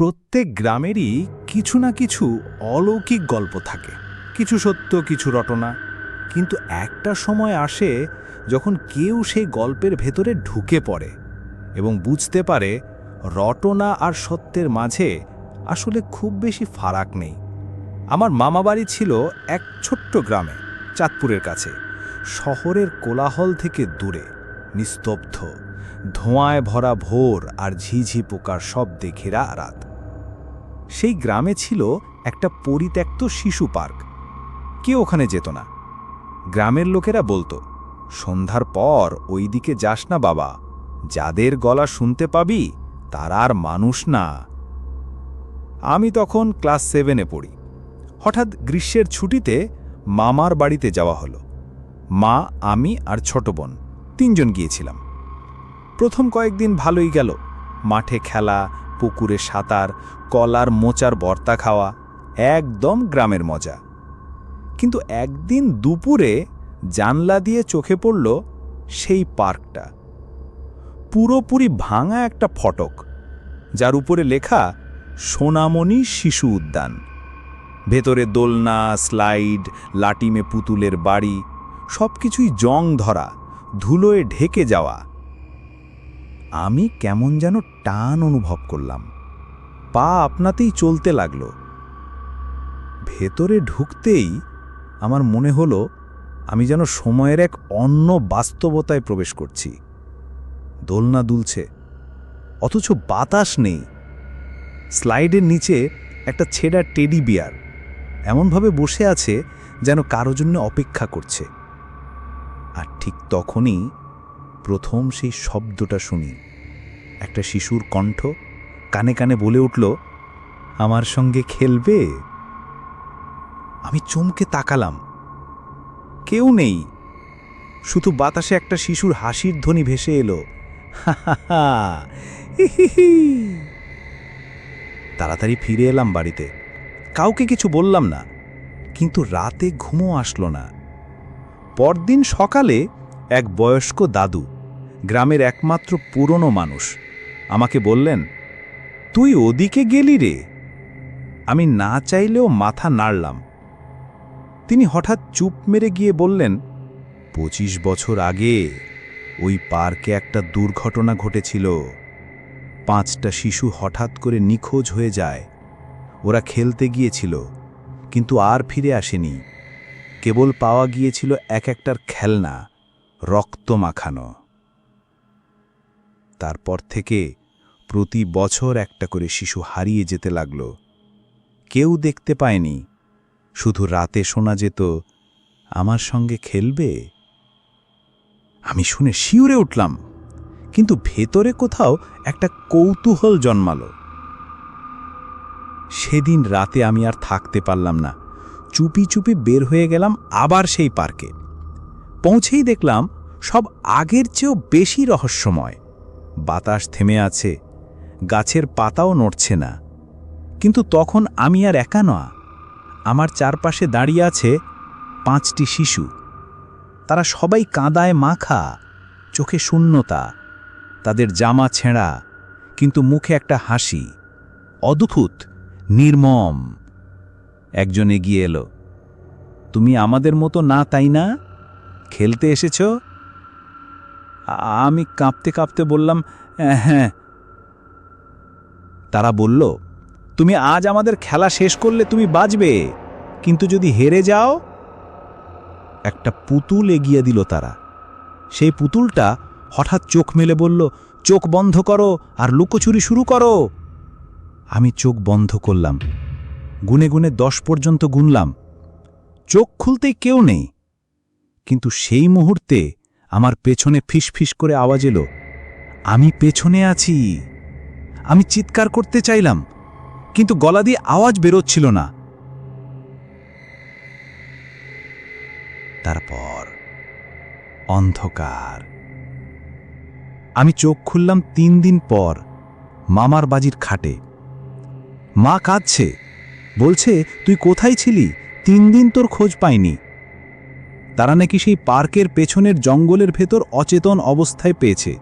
প্রত্যেক গ্রামেরই কিছু না কিছু অলৌকিক গল্প থাকে। কিছু সত্য, কিছু রটনা। কিন্তু একটা সময় আসে যখন কেউ সেই গল্পের ভেতরে ঢুকে পড়ে এবং বুঝতে পারে রটনা আর সত্যের মাঝে আসলে খুব বেশি ফারাক নেই। আমার মামাবাড়ি ছিল এক ছোট্ট গ্রামে, চাঁদপুরের কাছে। শহরের কোলাহল থেকে দূরে, নিস্তব্ধ, ধোঁয়ায় ভরা ভোর আর ঝিঝি পোকার শব্দে ঘেরা রাত। সেই গ্রামে ছিল একটা পরিত্যক্ত শিশু পার্ক। কেউ ওখানে যেত না। গ্রামের লোকেরা বলতো, সন্ধ্যার পর ওই দিকে যাস না বাবা। যাদের গলা শুনতে পাবি, তারা আর মানুষ না। আমি তখন ক্লাস সেভেনে পড়ি। হঠাৎ গ্রীষ্মের ছুটিতে মামার বাড়িতে যাওয়া হলো। মা, আমি আর ছোট বোন, তিনজন গিয়েছিলাম। প্রথম কয়েকদিন ভালোই গেল। মাঠে খেলা পুকুরে সাঁতার, কলার মোচার বর্তা খাওয়া একদম গ্রামের মজা। কিন্তু একদিন দুপুরে জানলা দিয়ে চোখে পড়ল সেই পার্কটা। পুরোপুরি ভাঙা একটা ফটক, যার উপরে লেখা সোনামণি শিশু উদ্যান। ভেতরে দোলনা, স্লাইড, লাটিমে পুতুলের বাড়ি সব কিছুই জং ধরা, ধুলোয় ঢেকে যাওয়া। আমি কেমন যেন টান অনুভব করলাম। পা আপনাতেই চলতে লাগল। ভেতরে ঢুকতেই আমার মনে হলো আমি যেন সময়ের এক অন্য বাস্তবতায় প্রবেশ করছি। দোলনা দুলছে, অথচ বাতাস নেই। স্লাইডের নিচে একটা ছেঁড়া টেডি বিয়ার এমনভাবে বসে আছে যেন কারও জন্য অপেক্ষা করছে। আর ঠিক তখনই প্রথম সেই শব্দটা শুনি। একটা শিশুর কণ্ঠ কানে কানে বলে উঠল, আমার সঙ্গে খেলবে? আমি চমকে তাকালাম। কেউ নেই। শুধু বাতাসে একটা শিশুর হাসির ধ্বনি ভেসে এলো। তাড়াতাড়ি ফিরে এলাম বাড়িতে। কাউকে কিছু বললাম না, কিন্তু রাতে ঘুমও আসলো না। পরদিন সকালে এক বয়স্ক দাদু গ্রামের একমাত্র পুরনো মানুষ। আমাকে বললেন, তুই ওদিকে গেলি রে? আমি না চাইলেও মাথা নাড়লাম। তিনি হঠাৎ চুপ মেরে গিয়ে বললেন, পঁচিশ বছর আগে ওই পার্কে একটা দুর্ঘটনা ঘটেছিল। পাঁচটা শিশু হঠাৎ করে নিখোঁজ হয়ে যায়। ওরা খেলতে গিয়েছিল, কিন্তু আর ফিরে আসেনি। কেবল পাওয়া গিয়েছিল এক একটার খেলনা, রক্ত মাখানো। তারপর থেকে প্রতি বছর একটা করে শিশু হারিয়ে যেতে লাগল। কেউ দেখতে পায়নি। শুধু রাতে শোনা যেত, আমার সঙ্গে খেলবে? আমি শুনে শিউরে উঠলাম, কিন্তু ভেতরে কোথাও একটা কৌতূহল জন্মালো। সেদিন রাতে আমি আর থাকতে পারলাম না। চুপি চুপি বের হয়ে গেলাম আবার সেই পার্কে। পৌঁছেই দেখলাম সব আগের চেয়েও বেশি রহস্যময়। বাতাস থেমে আছে, গাছের পাতাও নড়ছে না। কিন্তু তখন আমি আর একা নয় আমার চারপাশে দাঁড়িয়ে আছে পাঁচটি শিশু। তারা সবাই কাঁদায় মাখা, চোখে শূন্যতা, তাদের জামা ছেঁড়া, কিন্তু মুখে একটা হাসি, অদ্ভুত, নির্মম। একজন এগিয়ে এলো, তুমি আমাদের মতো না, তাই না? খেলতে এসেছ? আমি কাঁপতে কাঁপতে বললাম হ্যাঁ। তারা বলল, তুমি আজ আমাদের খেলা শেষ করলে তুমি বাঁচবে, কিন্তু যদি হেরে যাও? একটা পুতুল এগিয়ে দিল তারা। সেই পুতুলটা হঠাৎ চোখ মেলে বলল, চোখ বন্ধ করো আর লুকোচুরি শুরু করো। আমি চোখ বন্ধ করলাম। গুনে গুনে দশ পর্যন্ত গুনলাম। চোখ খুলতেই কেউ নেই। কিন্তু সেই মুহূর্তে আমার পেছনে ফিসফিস করে আওয়াজ এলো, আমি পেছনে আছি। আমি চিৎকার করতে চাইলাম, কিন্তু গলা দিয়ে আওয়াজ বেরোচ্ছিল না। তারপর অন্ধকার। আমি চোখ খুললাম তিন দিন পর মামার বাজির খাটে। মা কাঁদছে। বলছে, তুই কোথায় ছিলি? তিন দিন তোর খোঁজ পাইনি। তারা নাকি সেই পার্কের পেছনের জঙ্গলের ভেতর অচেতন অবস্থায় পেয়েছে।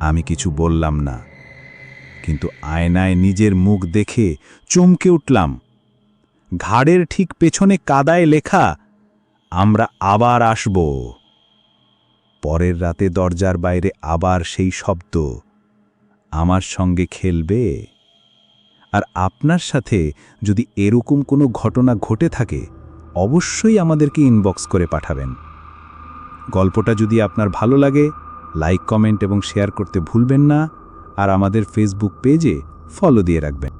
আমি কিছু বললাম না, কিন্তু আয়নায় নিজের মুখ দেখে চমকে উঠলাম। ঘাড়ের ঠিক পেছনে কাদায় লেখা, আমরা আবার আসব। পরের রাতে দরজার বাইরে আবার সেই শব্দ, আমার সঙ্গে খেলবে? আর আপনার সাথে যদি এরকম কোনো ঘটনা ঘটে থাকে অবশ্যই আমাদেরকে ইনবক্স করে পাঠাবেন। গল্পটা যদি আপনার ভালো লাগে লাইক কমেন্ট এবং শেয়ার করতে ভুলবেন না, আর আমাদের ফেসবুক পেজে ফলো দিয়ে রাখবেন।